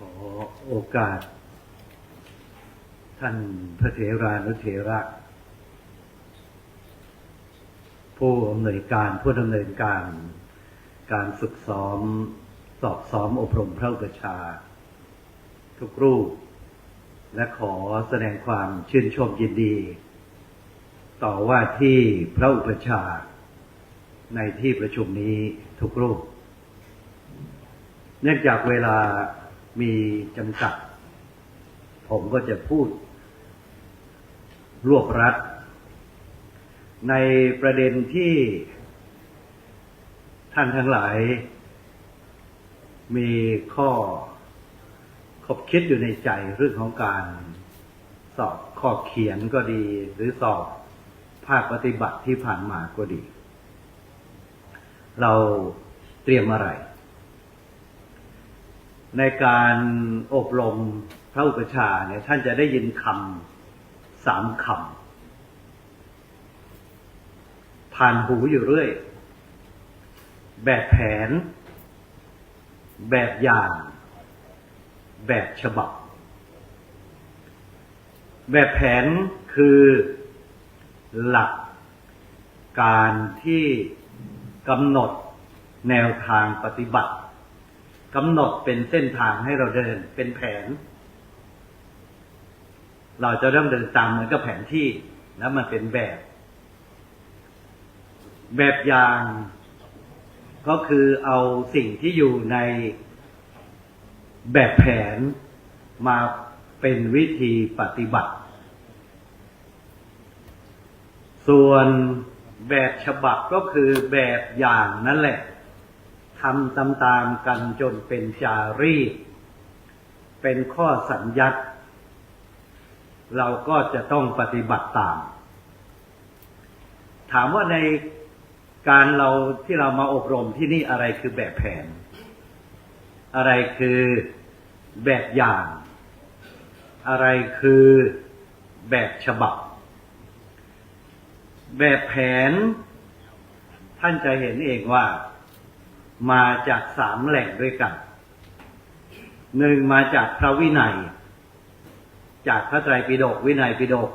ขอโอกาส ท่านพระเถรานุเถระ ผู้อำนวยการผู้ดำเนินการ การฝึกซ้อม สอบซ้อมอบรมพระอุปชา ทุกรูป และขอแสดงความชื่นชมยินดี ต่อว่าที่พระอุปชา ในที่ประชุมนี้ทุกรูป เนื่องจากเวลา มีจำกัด ผมก็จะพูด รวบรัด ในประเด็นที่ท่านทั้งหลาย มีข้อขบคิดอยู่ในใจเรื่องของการ สอบข้อเขียนก็ดี หรือสอบภาคปฏิบัติที่ผ่านมาก็ดี เราเตรียมอะไร ในการอบรมพระอุปชฌาย์เนี่ย ท่านจะได้ยินคำสามคำผ่านหูอยู่เรื่อย แบบแผน แบบอย่าง แบบฉบับ แบบแผนคือหลักการที่กำหนดแนวทางปฏิบัติ กำหนดเป็นเส้นทางให้เราเดินเป็นแผน เราจะเริ่มเดินตามเหมือนกับแผนที่ แล้วมันเป็นแบบ แบบอย่าง ก็คือเอาสิ่งที่อยู่ในแบบแผนมาเป็นวิธีปฏิบัติ ส่วนแบบฉบับก็คือแบบอย่างนั่นแหละำตามๆกันจนเป็นจารีต เป็นข้อสัญญัติเราก็จะต้องปฏิบัติตาม ถามว่าในการเราที่เรามาอบรมที่นี่อะไรคือแบบแผน อะไรคือแบบอย่าง อะไรคือแบบฉบับ แบบแผนท่านจะเห็นเองว่า มาจากสามแหล่งด้วยกันหนึ่งมาจากพระวินัย จากพระไตรปิฎกวินัยปิฎก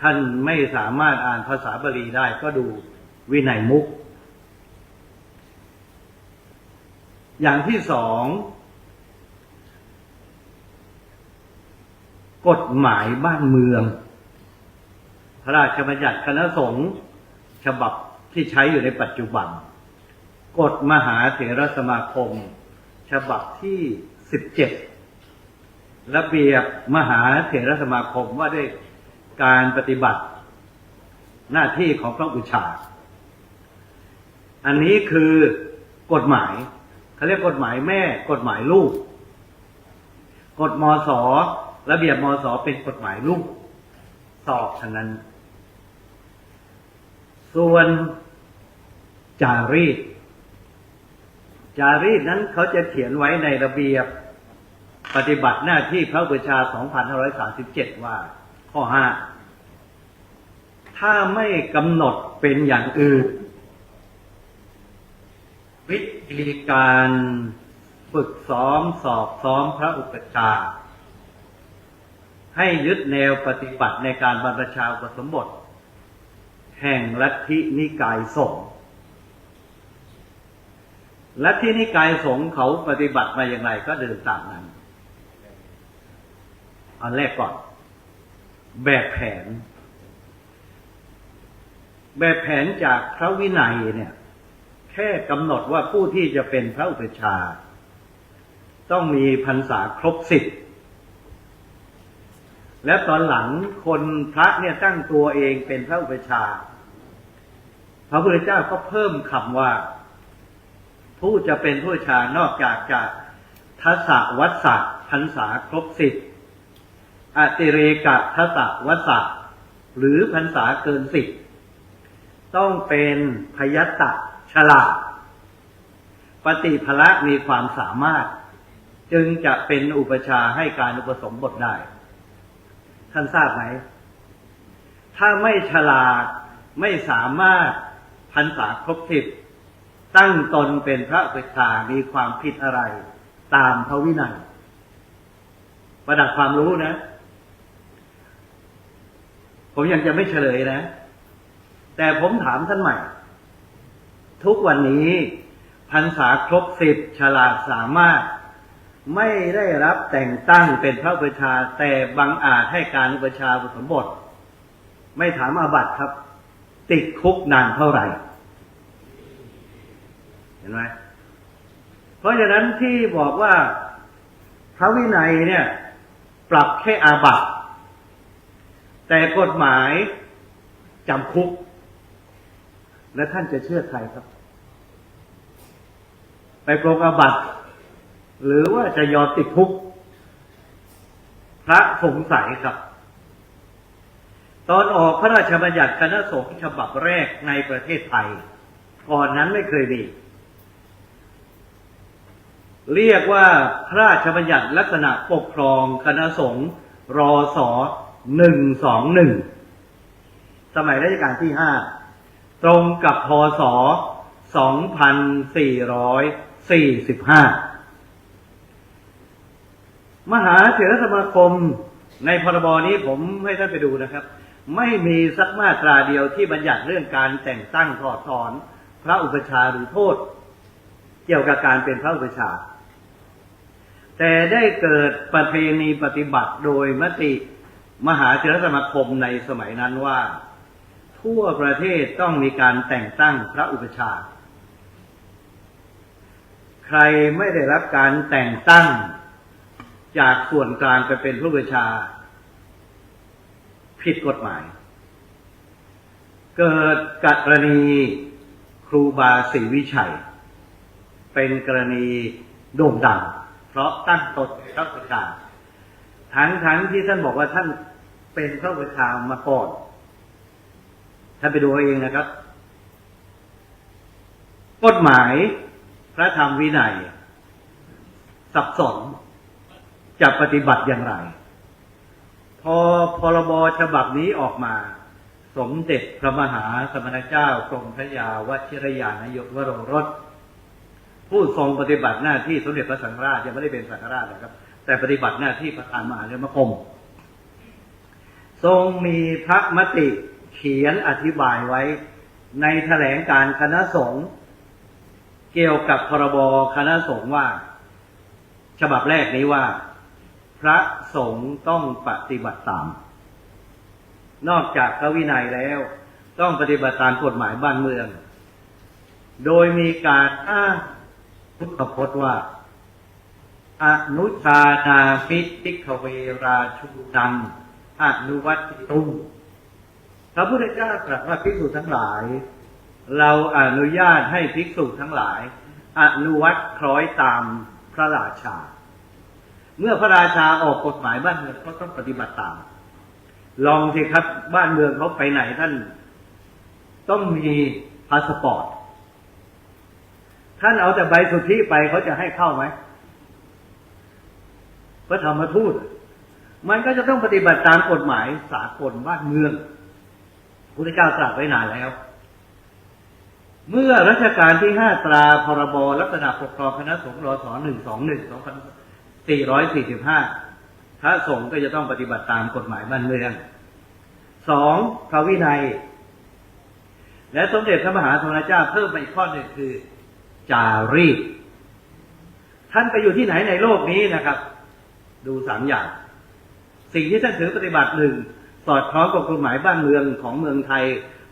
ท่านไม่สามารถอ่านภาษาบาลีได้ก็ดูวินัยมุก อย่างที่สองกฎหมายบ้านเมือง พระราชบัญญัติคณะสงฆ์ฉบับที่ใช้อยู่ในปัจจุบัน กฎมหาเถรสมาคม ฉบับที่สิบเจ็ดระเบียบมหาเถรสมาคมว่าด้วยการปฏิบัติ หน้าที่ของพระอุชา อันนี้คือกฎหมายเขาเรียกกฎหมายแม่ กฎหมายลูก กฎมสระเบียบมสเป็นกฎหมายลูก สอบทางนั้น ส่วนจารีต จารีตนั้นเขาจะเขียนไว้ในระเบียบปฏิบัติหน้าที่พระบูชา 2537 ว่า ข้อ 5 ถ้าไม่กำหนดเป็นอย่างอื่น วิธีการฝึกซ้อมสอบซ้อมพระอุปชา ให้ยึดแนวปฏิบัติในการบรรพชาอุปสมบท แห่งลัทธินิกายสงฆ์ และที่นิกายสงฆ์เขาปฏิบัติมาอย่างไรก็เดินตามนั้นอันแรกก่อน แบบแผน แบบแผนจากพระวินัยเนี่ย แค่กำหนดว่าผู้ที่จะเป็นพระอุปชา ต้องมีพรรษาครบสิบและตอนหลังคนพระเนี่ยตั้งตัวเองเป็นพระอุปชา พระพุทธเจ้าก็เพิ่มคำว่า ผู้จะเป็นผู้ชานอกจากจะทัศวัสสะพรรษาครบสิบอติเรกะทัศวัสสะหรือพรรษาเกินสิบต้องเป็นพยัตตะฉลาด ปฏิภละมีความสามารถ จึงจะเป็นอุปชาให้การอุปสมบทได้ ท่านทราบไหม ถ้าไม่ฉลาดไม่สามารถพรรษาครบสิบ ตั้งตนเป็นพระอุปชามีความผิดอะไร ตามพระวินัยประดับความรู้นะ ผมยังจะไม่เฉลยนะ แต่ผมถามท่านใหม่ ทุกวันนี้พรรษาครบสิบฉลาดสามารถ ไม่ได้รับแต่งตั้งเป็นพระอุปชาแต่บังอาจให้การอุปชาย์อุสมบท ไม่ถามอาบัติครับ ติดคุกนานเท่าไหร่ เห็นไหมเพราะฉะนั้นที่บอกว่าพระวินัยเนี่ย ปรับแค่อาบัติแต่กฎหมายจำคุก และท่านจะเชื่อใครครับ ไปปรงอาบัติหรือว่าจะยอมติดคุก พระสงสัยครับ ตอนออกพระราชบัญญัติคณะสงฆ์ฉบับแรกในประเทศไทย ก่อนนั้นไม่เคยมี เรียกว่าพระราชบัญญัติลักษณะปกครองคณะสงฆ์รอสอหนึ่งสองหนึ่งสมัยรัชกาลที่ห้าตรงกับพศสองพันสี่ร้อยสี่สิบห้ามหาเถรสมาคมในพรบนี้ผมให้ท่านไปดูนะครับ ไม่มีสักมาตราเดียวที่บัญญัติเรื่องการแต่งตั้งถอดถอน พระอุปชาหรือโทษ เกี่ยวกับการเป็นพระอุปชา แต่ได้เกิดประเพณีปฏิบัติโดยมติมหาเถรสมาคมในสมัยนั้นว่า ทั่วประเทศต้องมีการแต่งตั้งพระอุปชาใครไม่ได้รับการแต่งตั้งจากส่วนกลางไปเป็นผู้บัญชา ผิดกฎหมาย เกิดกรณีครูบาศรีวิชัย เป็นกรณีโด่งดัง เพราะตั้งตนเป็นพระประชาทั้งทั้งที่ท่านบอกว่าท่านเป็นพระประชามาก่อนท่านไปดูเอาเองนะครับ กฎหมายพระธรรมวินัย สับสนจะปฏิบัติอย่างไร พอพรบฉบับนี้ออกมา สมเด็จพระมหาสมณเจ้ากรมพระยาวชิรยานายกวโรรส ผู้ทรงปฏิบัติหน้าที่สมเด็จพระสังฆราชยังไม่ได้เป็นสังฆราชนะครับ แต่ปฏิบัติหน้าที่ประธานมหาเถรมคม ทรงมีพระมติเขียนอธิบายไว้ ในแถลงการคณะสงฆ์เกี่ยวกับพรบคณะสงฆ์ว่า ฉบับแรกนี้ว่า พระสงฆ์ต้องปฏิบัติตาม นอกจากพระวินัยแล้ว ต้องปฏิบัติตามกฎหมายบ้านเมือง โดยมีการอ้าง พุทธพจน์ว่าอนุชานาฟิติกเวราชูดังอนุวัติตุงพระพุทธเจ้าตรัสว่าภิกษุทั้งหลาย เราอนุญาตให้ภิกษุทั้งหลาย อนุวัตคล้อยตามพระราชา เมื่อพระราชาออกกฎหมายบ้านเมืองก็ต้องปฏิบัติตาม ลองสิครับบ้านเมืองเขาไปไหนท่าน ต้องมีพาสปอร์ต ท่านเอาแต่ใบสุทธิไปเขาจะให้เข้าไหมพระธรรมทูตมันก็จะต้องปฏิบัติตามกฎหมายสากลบ้านเมืองพระเจ้าตรัสไว้นานแล้ว เมื่อรัชกาลที่ห้าตราพรบลักษณะปกครองคณะสงฆ์รศหนึ่งสองหนึ่งสองพันสี่ร้อยสี่สิบห้าพระสงฆ์ก็จะต้องปฏิบัติตามกฎหมายบ้านเมืองสองพระวินัย และสมเด็จพระมหาธรรมเจ้าเพิ่มไปอีกข้อหนึ่งคือ จารีตท่านไปอยู่ที่ไหนในโลกนี้นะครับ ดูสามอย่าง สิ่งที่ท่านถือปฏิบัติหนึ่งสอดคล้องกับกฎหมายบ้านเมืองของเมืองไทย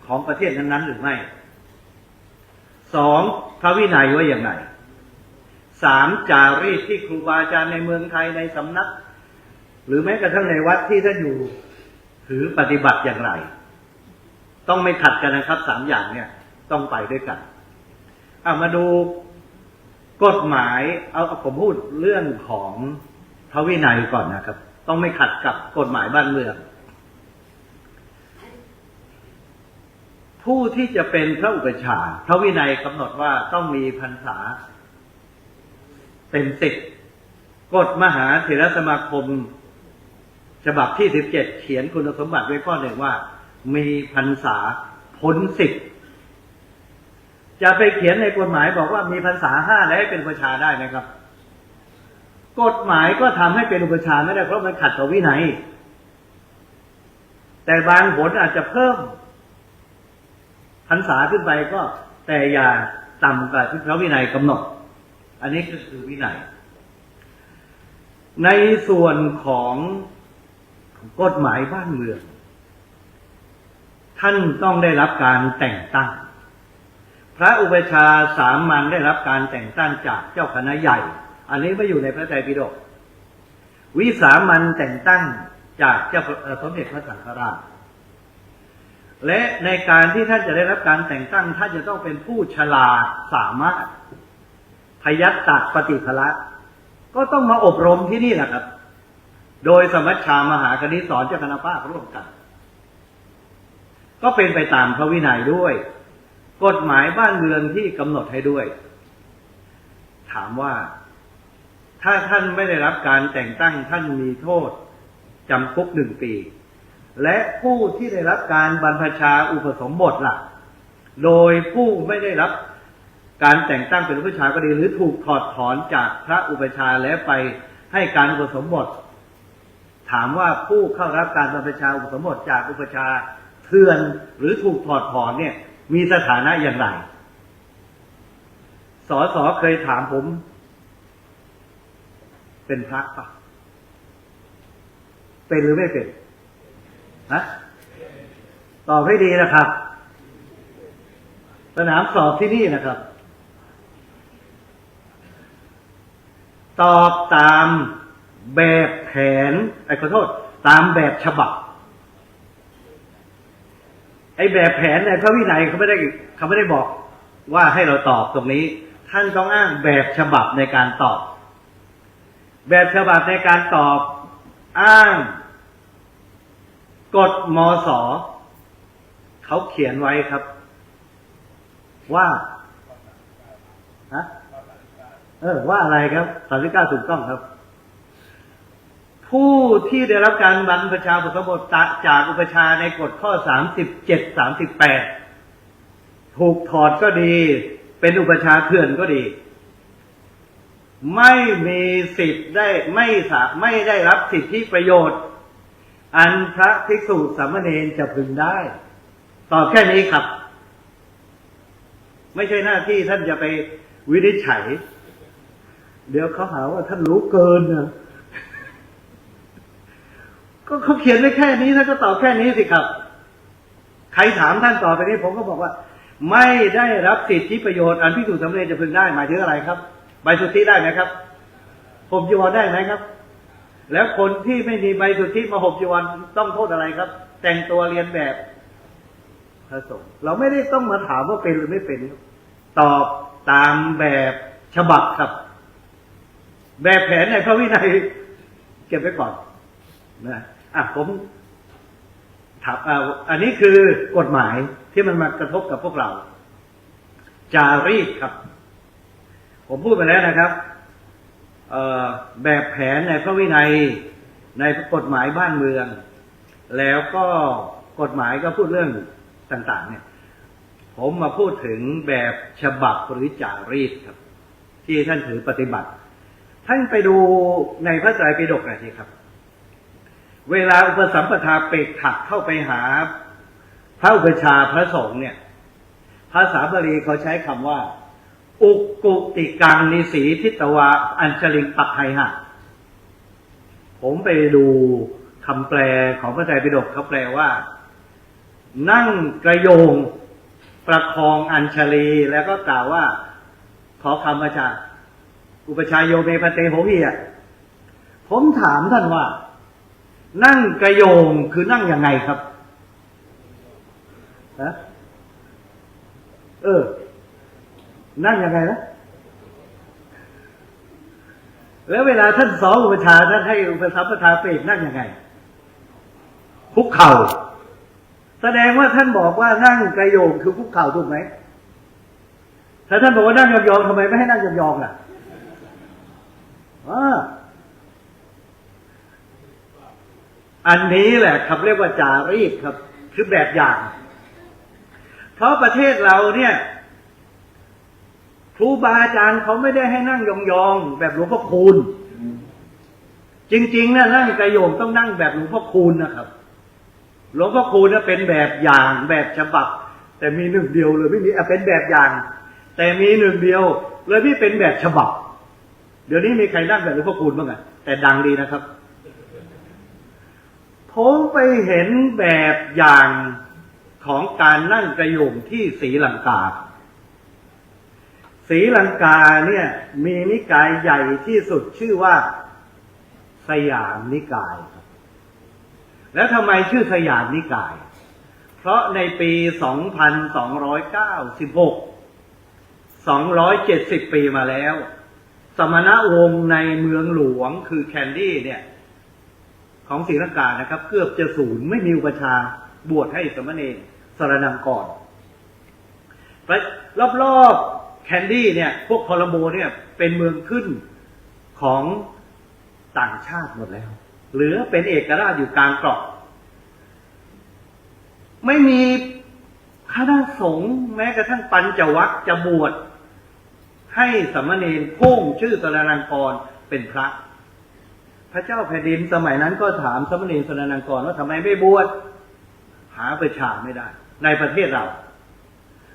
ของประเทศนั้นๆหรือไม่สองพระวินัยว่าอย่างไรสามจารีตที่ครูบาอาจารย์ในเมืองไทยในสำนัก หรือแม้กระทั่งในวัดที่ท่านอยู่ถือปฏิบัติอย่างไร ต้องไม่ขัดกันนะครับสามอย่างเนี่ย ต้องไปด้วยกัน เอามาดูกฎหมาย เอาผมพูดเรื่องของพระวินัยก่อนนะครับ ต้องไม่ขัดกับกฎหมายบ้านเมือง ผู้ที่จะเป็นพระอุปชฌาย์พระวินัยกำหนดว่าต้องมีพรรษา เป็นสิบกฎมหาเถรสมาคม ฉบับที่สิบเจ็ดเขียนคุณสมบัติไว้ข้อหนึ่งว่า มีพรรษาพ้นสิบ จะไปเขียนในกฎหมายบอกว่ามีพรรษาห้าแล้วให้เป็นประชาได้ไหมครับ กฎหมายก็ทำให้เป็นอุปชาไม่ได้เพราะมันขัดต่อวินัย แต่บางผลอาจจะเพิ่มพรรษาขึ้นไปก็แต่อย่าต่ำกว่าที่พระวินัยกำหนด อันนี้ก็คือวินัย ในส่วนของกฎหมายบ้านเมือง ท่านต้องได้รับการแต่งตั้ง พระอุปชาสามัญได้รับการแต่งตั้งจากเจ้าคณะใหญ่ อันนี้ไม่อยู่ในพระไตรปิฎกวิสามัญแต่งตั้งจากเจ้าสมเด็จพระสังฆราช และในการที่ท่านจะได้รับการแต่งตั้งท่านจะต้องเป็นผู้ฉลาดสามารถพยัตตปฏิภละก็ต้องมาอบรมที่นี่แหละครับ โดยสมัชชามหาคณิสอนเจ้าคณะภาคร่วมกัน ก็เป็นไปตามพระวินัยด้วย กฎหมายบ้านเมืองที่กำหนดให้ด้วย ถามว่า ถ้าท่านไม่ได้รับการแต่งตั้งท่านมีโทษจำคุกหนึ่งปี และผู้ที่ได้รับการบรรพชาอุปสมบทล่ะ โดยผู้ไม่ได้รับการแต่งตั้งเป็นอุปชาก็ดี หรือถูกถอดถอนจากพระอุปชาแล้วไปให้การอุปสมบท ถามว่าผู้เข้ารับการบรรพชาอุปสมบทจากอุปชาเถื่อนหรือถูกถอดถอนเนี่ย มีสถานะอย่างไรสอสอเคยถามผม เป็นพระปะเป็นหรือไม่เป็นฮะตอบให้ดีนะครับ สนามสอบที่นี่นะครับ ตอบตามแบบแผนไอ้ขอโทษ ตามแบบฉบับ ไอ้แบบแผนในพระวินัยเขาไม่ได้เขาไม่ได้บอกว่าให้เราตอบตรงนี้ ท่านต้องอ้างแบบฉบับในการตอบ แบบฉบับในการตอบ อ้าง กฎมสเขาเขียนไว้ครับ ว่าฮะเออว่าอะไรครับสามสิบเก้าถูกต้องครับ ผู้ที่ได้รับการบรรพชาบุตรบทจากอุปชาในกฎข้อสามสิบเจ็ดสามสิบแปดถูกถอดก็ดี เป็นอุปชาเถื่อนก็ดี ไม่มีสิทธิ์ได้ไม่สาไม่ได้รับสิทธิประโยชน์ อันพระภิกษุสามเณรจะพึงได้ตอบแค่นี้ครับ ไม่ใช่หน้าที่ท่านจะไปวินิจฉัย เดี๋ยวเขาหาว่าท่านรู้เกินนะ ก็เขาเขียนไว้แค่นี้ท่านก็ตอบแค่นี้สิครับ ใครถามท่านต่อไปนี้ ผมก็บอกว่า ไม่ได้รับสิทธิประโยชน์อันพิสูจน์สำเร็จจะพึงได้หมายถึงอะไรครับ ใบสุทธิได้ไหมครับ ผมจีวรได้ไหมครับ แล้วคนที่ไม่มีใบสุทธิมาหบจีวรต้องโทษอะไรครับ แต่งตัวเรียนแบบพระสงฆ์เราไม่ได้ต้องมาถามว่าเป็นหรือไม่เป็น ตอบตามแบบฉบับครับ แบบแผนในพระวินัยเก็บไว้ก่อนนะ อะผมถามอ่าอันนี้คือกฎหมายที่มันมากระทบกับพวกเรา จารีตครับ ผมพูดไปแล้วนะครับแบบแผนในพระวินัยในกฎหมายบ้านเมือง แล้วก็กฎหมายก็พูดเรื่องต่าง ๆ เนี่ย ผมมาพูดถึงแบบฉบับหรือจารีตครับ ที่ท่านถือปฏิบัติ ท่านไปดูในพระไตรปิฎกหน่อยสิครับ เวลาอุปสัมปทาเปกถักเข้าไปหา พระอุปชาพระสงฆ์เนี่ย ภาษาบาลีเขาใช้คำว่า อุกกุติกังนิสีทิตวา อัญชลิงปักไหหะผมไปดูคำแปลของพระไตรปิฎกเขาแปลว่า นั่งกระโยงประคองอัญชลีแล้วก็กล่าวว่า ขอคำอาจารย์อุปชายโยเมพเตโหหิยผมถามท่านว่า นั่งกระโยงคือนั่งยังไงครับฮะเออ นั่งยังไงนะแล้วเวลาท่านสอนอุปชาท่านให้อุปสัมปทาเปรตนั่งยังไงคุกเข่า แสดงว่าท่านบอกว่านั่งกระโยงคือคุกเข่าถูกไหมถ้าท่านบอกว่านั่งยองๆทำไมไม่ให้นั่งยองๆล่ะอ่า อันนี้แหละครับเรียกว่าจารีตครับ คือแบบอย่าง เพราะประเทศเราเนี่ยครูบาอาจารย์เขาไม่ได้ให้นั่งยองๆแบบหลวงพ่อคูณ จริงๆนะนั่งกระโยงต้องนั่งแบบหลวงพ่อคูณนะครับ หลวงพ่อคูณนะเป็นแบบอย่างแบบฉบับ แต่มีหนึ่งเดียวเลยไม่มีอะเป็นแบบอย่าง แต่มีหนึ่งเดียวเลยไม่เป็นแบบฉบับ เดี๋ยวนี้มีใครนั่งแบบหลวงพ่อคูณบ้างอะแต่ดังดีนะครับ ผมไปเห็นแบบอย่างของการนั่งกระโยงที่ศรีลังกาศรีลังกาเนี่ย มีนิกายใหญ่ที่สุดชื่อว่า สยามนิกายครับ แล้วทำไมชื่อสยามนิกาย เพราะในปี 2296 270 ปีมาแล้ว สมณวงศ์ในเมืองหลวงคือแคนดี้เนี่ย ของศรีลังกานะครับ เกือบจะศูนย์ไม่มีอุปชาบวชให้สมณเณรสรนังก่อนไปรอบๆแคนดี้เนี่ย พวกโคลัมเนี่ยเป็นเมืองขึ้นของต่างชาติหมดแล้ว เหลือเป็นเอกราชอยู่กลางเกาะไม่มีคณะสงฆ์แม้กระทั่งปัญจวัคจะบวชให้สมณเณรโพ่งชื่อสรนังกรเป็นพระ พระเจ้าแผ่นดินสมัยนั้นก็ถามสมณเณรสรนังกรว่าทำไมไม่บวชหาประชาไม่ได้ ในประเทศเรา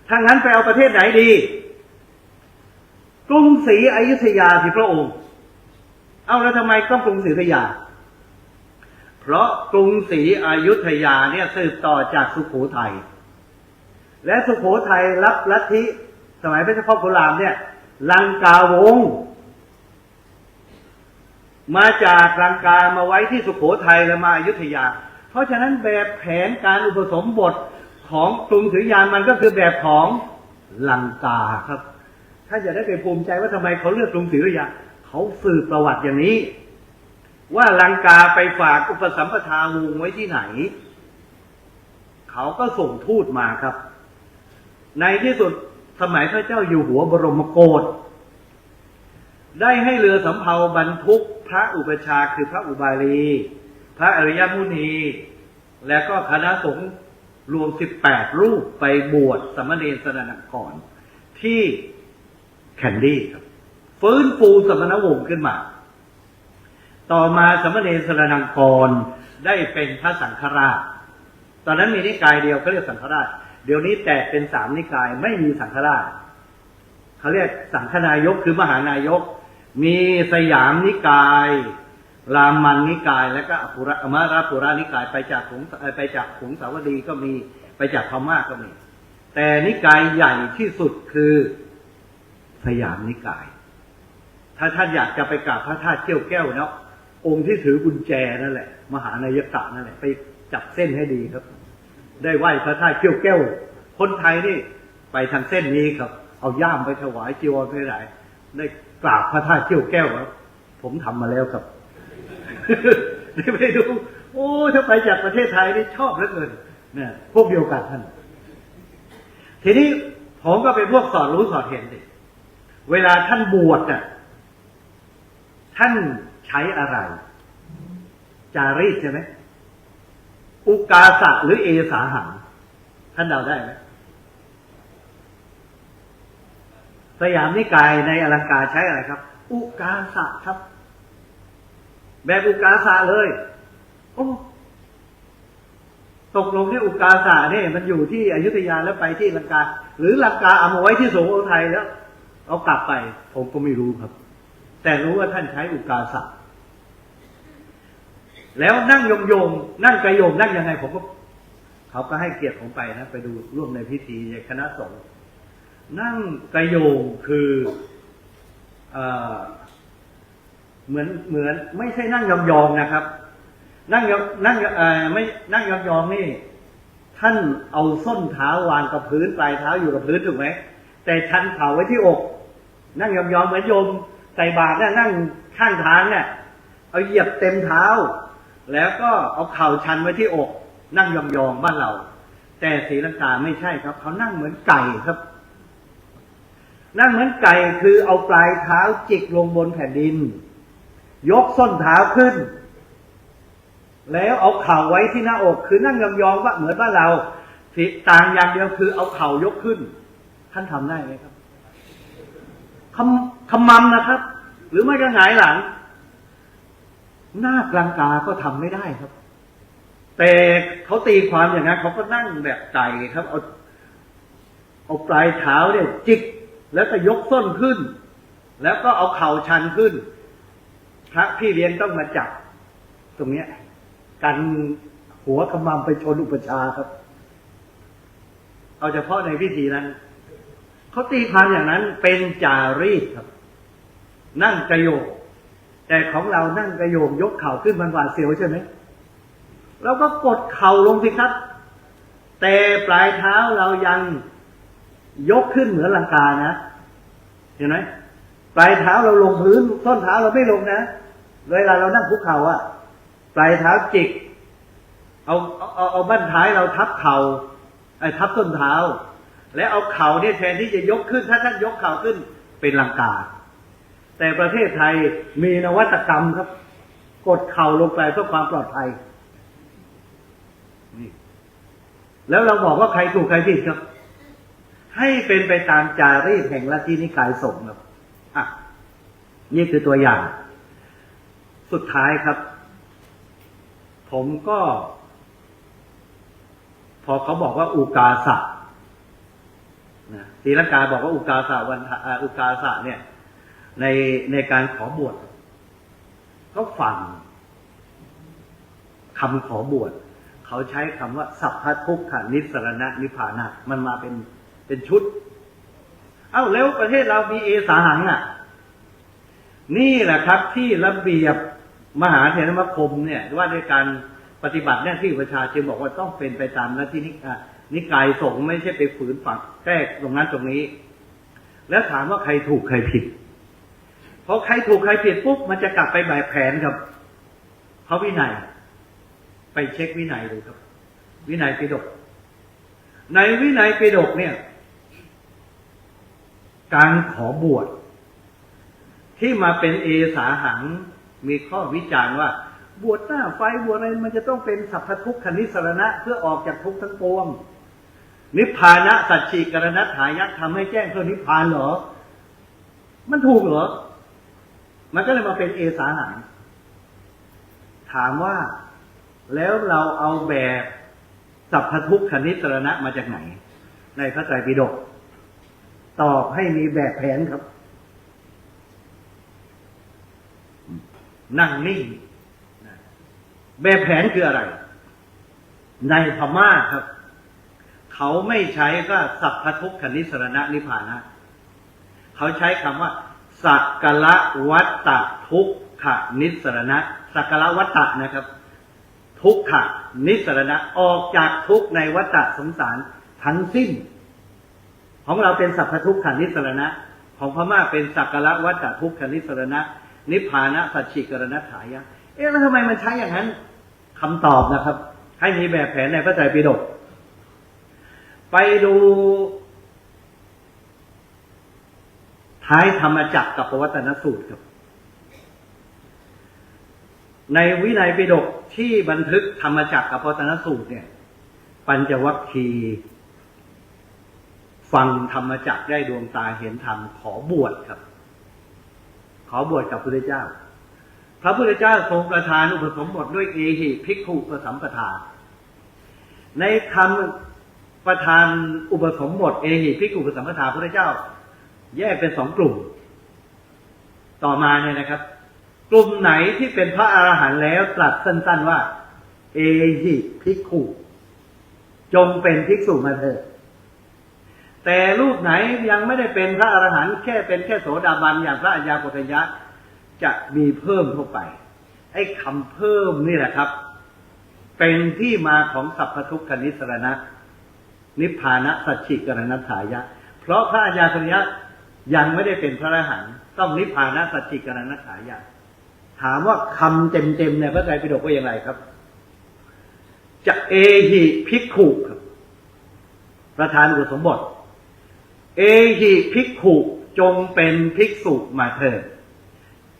ถ้างั้นไปเอาประเทศไหนดี กรุงศรีอยุธยาสิพระองค์ เอาแล้วทำไมต้องกรุงศรีอยุธยา เพราะกรุงศรีอยุธยาเนี่ยสืบต่อจากสุโขทัยและสุโขทัยรับลัทธิสมัยพระเจ้าพ่อโครามเนี่ย ลังกาวงศ์ มาจากลังกามาไว้ที่สุโขทัยแล้วมาอยุธยา เพราะฉะนั้นแบบแผนการอุปสมบทของกรุงศรียุธยามันก็คือแบบของลังกาครับ ถ้าจะได้ไปภูมิใจว่าทำไมเขาเลือกกรุงศรีอยุธยาเขาสืบประวัติอย่างนี้ ว่าลังกาไปฝากอุปสัมปทาวงไว้ที่ไหน เขาก็ส่งทูตมาครับ ในที่สุดสมัยพระเจ้าอยู่หัวบรมโกศ ได้ให้เรือสำเภาบรรทุกพระอุปชาคือพระอุบาลี พระอริยมุนี และก็คณะสงฆ์รวมสิบแปดรูปไปบวชสมณเณรสนนังกรที่แคนดี้ครับฟื้นฟูสมณวงศ์ขึ้นมา ต่อมาสมณเณรสนังกรได้เป็นพระสังฆราช ตอนนั้นมีนิกายเดียวเขาเรียกสังฆราช เดี๋ยวนี้แตกเป็นสามนิกายไม่มีสังฆราชเขาเรียกสังฆนายกคือมหานายก มีสยามนิกาย รามันนิกาย และก็อภุระมาราปุรานิกายไปจากขงไปจากขงสาวดีก็มีไปจากพม่าก็มี แต่นิกายใหญ่ที่สุดคือสยามนิกาย ถ้าท่านอยากจะไปกราบพระธาตุเกี้ยวแก้วเนาะองค์ที่ถือกุญแจนั่นแหละ มหานายกะนั่นแหละไปจับเส้นให้ดีครับ ได้ไหว้พระธาตุเกี้ยวแก้วคนไทยนี่ไปทางเส้นนี้ครับ เอาย่ามไปถวายจีวรไปไหนได้ กราบพระธาตุเกี้ยวแก้วครับผมทำมาแล้วครับได้ไปดูโอ้ถ้าไปจากประเทศไทยนี่ชอบเหลือเกินเนี่ยพวกเดียวกันท่าน ทีนี้ผมก็เป็นพวกสอนรู้สอนเห็นดิเวลาท่านบวชน่ะ ท่านใช้อะไร จารีตใช่ไหมอุกาสะหรือเอสาหังท่านเดาได้ไหม สยามนิกายในอลังการใช้อะไรครับ อุกาสะครับ แบบอุกาสะเลย โอ้ตกลงที่อุกาสะเนี่ยมันอยู่ที่อยุธยาแล้วไปที่ลังกา หรือลังกาเอามาไว้ที่สุโขทัยแล้วเอากลับไป ผมก็ไม่รู้ครับ แต่รู้ว่าท่านใช้อุกาสะแล้วนั่งยงยงนั่งกระยงนั่งยังไงผมก็ เขาก็ให้เกียรติผมไปนะ ไปดูร่วมในพิธีในคณะสงฆ์ นั่งกระโยงคือเอเหมือนเหมือน ไม่ใช่นั่งยองยองๆนะครับ นั่งยองนั่งไม่นั่งยองยองๆนี่ ท่านเอาส้นเท้าวางกับพื้นปลายเท้าอยู่กับพื้นถูกไหมแต่ชันเข่าไว้ที่อก นั่งยองยองๆเหมือนโยมใส่บาตรเนี่ยนั่งข้างทางเนี่ยเอาเหยียบเต็มเท้า แล้วก็เอาเข่าชันไว้ที่อก นั่งยองๆบ้านเรา แต่ศรีลังกาไม่ใช่ครับเขานั่งเหมือนไก่ครับ นั่งเหมือนไก่คือเอาปลายเท้าจิกลงบนแผ่นดิน ยกส้นเท้าขึ้น แล้วเอาเข่าไว้ที่หน้าอกคือนั่งยองๆว่าเหมือนบ้านเราที่ต่างอย่างเดียวคือเอาเข่ายกขึ้น ท่านทำได้ไหมครับคำคำมัมนะครับ หรือไม่ก็หงายหลัง หน้ากลังกาก็ทำไม่ได้ครับ แต่เขาตีความอย่างนั้นเขาก็นั่งแบบไก่ครับ เอาเอาปลายเท้าเนี่ยจิก แล้วก็ยกส้นขึ้น แล้วก็เอาเข่าชันขึ้น พระพี่เลี้ยงต้องมาจับ ตรงเนี้ยกันหัวขมำไปชนอุปชาครับ เอาเฉพาะในพิธีนั้น เขาตีความอย่างนั้นเป็นจารีตครับ นั่งกระโยก แต่ของเรานั่งกระโยกยกเข่าขึ้นมันหวาดเสียวใช่ไหมเราก็กดเข่าลงสิครับ แต่ปลายเท้าเรายัง ยกขึ้นเหมือนลังกานะ เห็นไหมปลายเท้าเราลงพื้นส้นเท้าเราไม่ลงนะเวลาเรานั่งคุกเข่าอะปลายเท้าจิก เอาเอาเอาเอาบั้นท้ายเราทับเข่าไอ้ทับส้นเท้า และเอาเข่าเนี่ยแทนที่จะยกขึ้นถ้าท่านยกเข่าขึ้นเป็นลังกา แต่ประเทศไทยมีนวัตกรรมครับ กดเข่าลงไปเพื่อความปลอดภัยนี่แล้วเราบอกว่าใครถูกใครผิดครับ ให้เป็นไปตามจารีตแห่งลัทธินิกายสงฆ์ครับอะนี่คือตัวอย่าง สุดท้ายครับ ผมก็ พอเขาบอกว่าอุกาสะนะศีลังกาบอกว่าอุกาสะวันทะอ่าอุกาสะเนี่ย ในในการขอบวชก็ฟังคำขอบวชเขาใช้คำว่า สัพพทุกขานิสรณะนิพพานะมันมาเป็น เป็นชุด เอ้าแล้วประเทศเรามีเอสาหังอะ นี่แหละครับที่ระเบียบมหาเถรสมาคมเนี่ยว่าในการปฏิบัติหน้าที่ประชาชนบอกว่าต้องเป็นไปตามหน้าที่นิอ่นิกายสงฆ์ไม่ใช่ไปฝืนฝักแก้ตรงนั้นตรงนี้ แล้วถามว่าใครถูกใครผิดพอใครถูกใครผิดปุ๊บมันจะกลับไปแบบแผนกับเขาวินัย ไปเช็ควินัยดูครับ วินัยปิฎกในวินัยปิฎกเนี่ย การขอบวชที่มาเป็นเอสาหังมีข้อวิจารณ์ว่า บวชหน้าไฟบวชอะไรมันจะต้องเป็นสัพพทุกขนิสรณะเพื่อออกจากทุกข์ทั้งปวง นิพพานะสัจฉีกรณัฐายักทำให้แจ้งเพื่อนิพพานเหรอ มันถูกเหรอ มันก็เลยมาเป็นเอสาหังถามว่าแล้วเราเอาแบบสัพพทุกขนิสรณะมาจากไหน ในพระไตรปิฎก ตอบให้มีแบบแผนครับ นั่งนิ่งแบบแผนคืออะไร ในพม่าครับ เขาไม่ใช้ก็สัพพทุกขนิสรณะนิพพานะ เขาใช้คำว่า สักกละวัตตทุกขนิสรณะ สักกละวัตตนะครับ ทุกขนิสรณะออกจากทุกในวัตตสงสารทั้งสิ้น ของเราเป็นสัพพทุกขานิสรณะ ของพม่าเป็นสักกละวัตตะทุกขานิสรณะ นิพพานะสัจฉิกรณถายะ เอ๊ะแล้วทำไมมันใช้อย่างนั้นคำตอบนะครับ ให้มีแบบแผนในพระไตรปิฎกไปดู ท้ายธรรมจักรกับปวัตนสูตรครับ ในวินัยปิฎกที่บันทึกธรรมจักรกับปวัตนสูตรเนี่ย ปัญจวัคคีย์ ฟังธรรมจักได้ดวงตาเห็นธรรมขอบวชครับ ขอบวชกับพระพุทธเจ้า พระพุทธเจ้าทรงประทานอุปสมบทด้วยเอหิภิกขุประสัมปทา ในคำประทานอุปสมบทเอหิภิกขุประสัมปทาพระพุทธเจ้า แยกเป็นสองกลุ่ม ต่อมาเนี่ยนะครับ กลุ่มไหนที่เป็นพระอรหันต์แล้วตรัสสั้น ๆว่า เอหิภิกขุจงเป็นภิกษุมาเถิด แต่รูปไหนยังไม่ได้เป็นพระอรหันต์แค่เป็นแค่โสดาบันอย่างพระอัญญาโกฏยะจะมีเพิ่มเข้าไป ไอ้คำเพิ่มนี่แหละครับ เป็นที่มาของสัพพทุกขนิสรณะ นิพพานะสัจฉิกรณถายะ เพราะพระอัญญาโกฏยะยังไม่ได้เป็นพระอรหันต์ต้องนิพพานะสัจฉิกรณถายะถามว่าคำเต็มๆในพระไตรปิฎกว่าอย่างไรครับจะเอหิภิกขุครับประธานอุปสมบท เอหิภิกขุจงเป็นภิกษุมาเถิด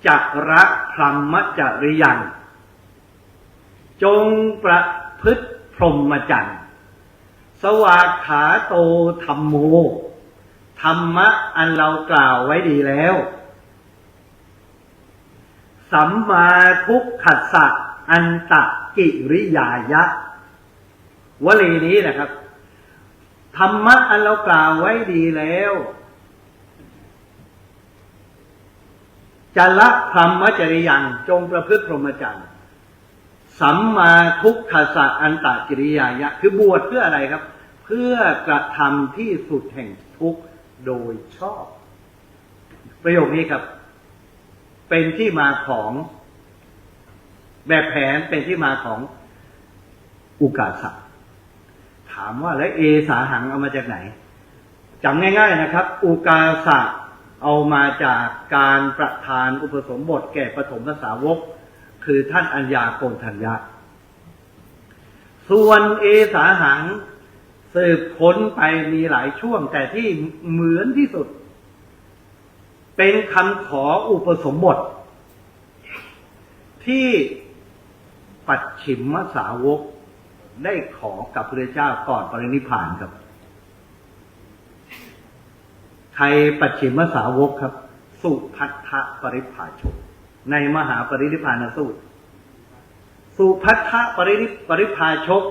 จักระพรหมจริยัง จงประพฤติพรหมจรรย์ สวากขาโตธรรมโม ธรรมะอันเรากล่าวไว้ดีแล้วสสัมมาทุกขัสสะอันตะกิริยายะ วลีนี้นะครับ ธรรมะอันเรากล่าวไว้ดีแล้วจะละพรหมจริยังจงประพฤติพรหมจรรย์สัมมาทุกขสะอันตกิริยายะ คือบวชเพื่ออะไรครับ เพื่อกระทำที่สุดแห่งทุกโดยชอบ ประโยคนี้ครับ เป็นที่มาของแบบแผนเป็นที่มาของอุกาสะ ถามว่าแล้วเอสาหังเอามาจากไหนจำง่าย ๆนะครับ อุกาสะเอามาจากการประทานอุปสมบทแก่ปฐมสาวก คือท่านอัญญาโกณทัญญาส่วนเอสาหังสืบค้นไปมีหลายช่วง แต่ที่เหมือนที่สุด เป็นคำขออุปสมบท ที่ปัจฉิมสาวก ได้ขอกับพระเจ้าก่อนปรินิพพานครับใครปัจฉิมสาวกครับ สุพัทธปริภาชกในมหาปรินิพานสูตร สุพัทธปรินิปริภาชก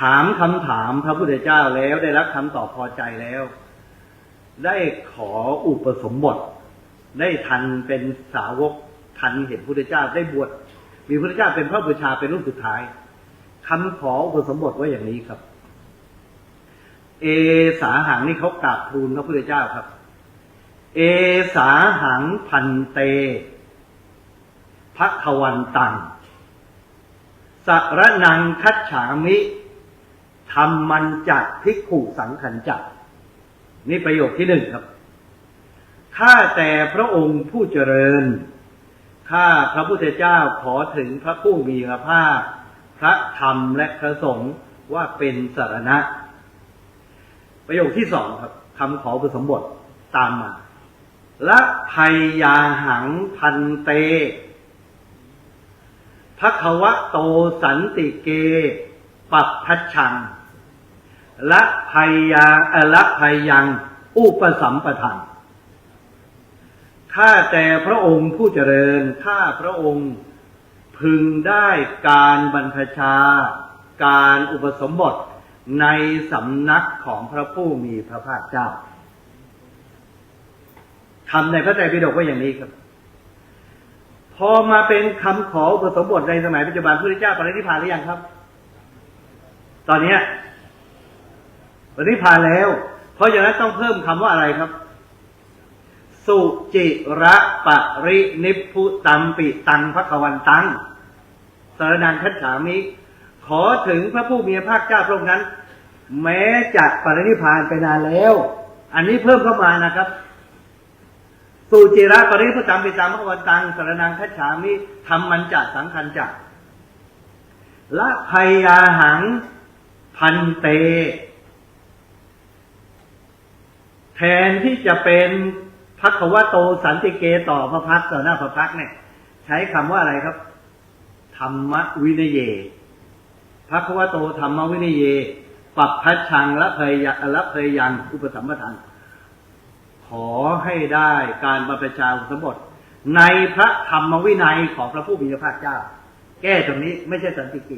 ถามคำถามพระพุทธเจ้าแล้วได้รับคำตอบพอใจแล้ว ได้ขออุปสมบท ได้ทันเป็นสาวกทันเห็นพระพุทธเจ้าได้บวชมีพระพุทธเจ้าเป็นพระบูชาเป็นรูปสุดท้าย คำขออุปสมบทไว้อย่างนี้ครับ เอสาหังนี่เขากราบทูลพระพุทธเจ้าครับ เอสาหังพันเตพักวันตังสระนังคัจฉามิธรรมันจักพิกขุสังขันจักนี่ประโยคที่หนึ่งครับ ข้าแต่พระองค์ผู้เจริญ ข้าพระพุทธเจ้าขอถึงพระผู้มีพระภาค ระธรรมและพระสงฆ์ว่าเป็นสารณะ ประโยคที่สองครับคำขออุปสมบทตามมาละภัยยาหังพันเตพระควะโตสันติเก ปัปพัชชัง ละภัยยาเอละภัยยัง อุปสัมปทานข้าแต่พระองค์ผู้เจริญ ข้าพระองค์ พึงได้การบรรพชา การอุปสมบทในสำนักของพระผู้มีพระภาคเจ้าทำในพระไตรปิฎกว่าอย่างนี้ครับ พอมาเป็นคำขออุปสมบทในสมัยปัจจุบันพระพุทธเจ้าปรินิพพานหรือยังครับ ตอนนี้ปรินิพพานแล้ว เพราะอย่างนั้นต้องเพิ่มคำว่าอะไรครับ สุจิระปรินิพุตัมปิตังพระวันตังสารนังคัจฉามิ ขอถึงพระผู้มีพระภาคเจ้าพระองค์นั้น แม้จะปรินิพพานไปนานแล้ว อันนี้เพิ่มเข้ามานะครับ สุจิระปรินิพพุตัมปิตังพระวันตังสารนังคัจฉามิทำมันจัสังคันจัละภัยยาหังพันเต แทนที่จะเป็น พักวะโตสันติเกต่อพระพักต่อหน้าพระพักเนี่ย ใช้คำว่าอะไรครับ ธรรมวินเยพักวะโตธรรมวินเยปรับพัชชังละเพยละเพยยังอุปสัมปทานขอให้ได้การบรรพชาสมบทในพระธรรมวินัยของพระผู้มีพระภาคเจ้า แก้ตรงนี้ไม่ใช่สันติเก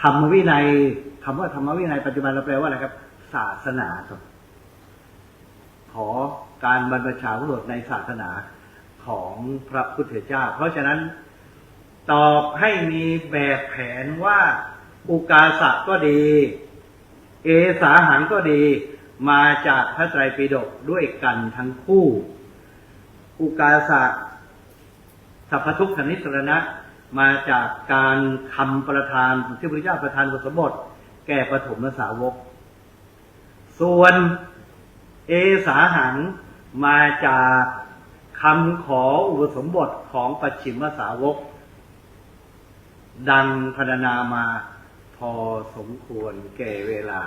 ธรรมวินัยคำว่าธรรมวินัยปัจจุบันเราแปลว่าอะไรครับ ศาสนาครับ ขอการบรรพชาผู้บทในศาสนาของพระพุทธเจ้า เพราะฉะนั้นตอบให้มีแบบแผนว่าอุกาสะก็ดี เอสาหังก็ดี มาจากพระไตรปิฎกด้วยกันทั้งคู่ อุกาสะสัพพทุกขนิสรณะมาจากการคำประทานที่พระพุทธเจ้าประทานบทสมบทแก่ปฐมสาวก ส่วน เอสาหังมาจากคำขออุปสมบทของปัจฉิมสาวก ดังพรรณนามาพอสมควรแก่เวลา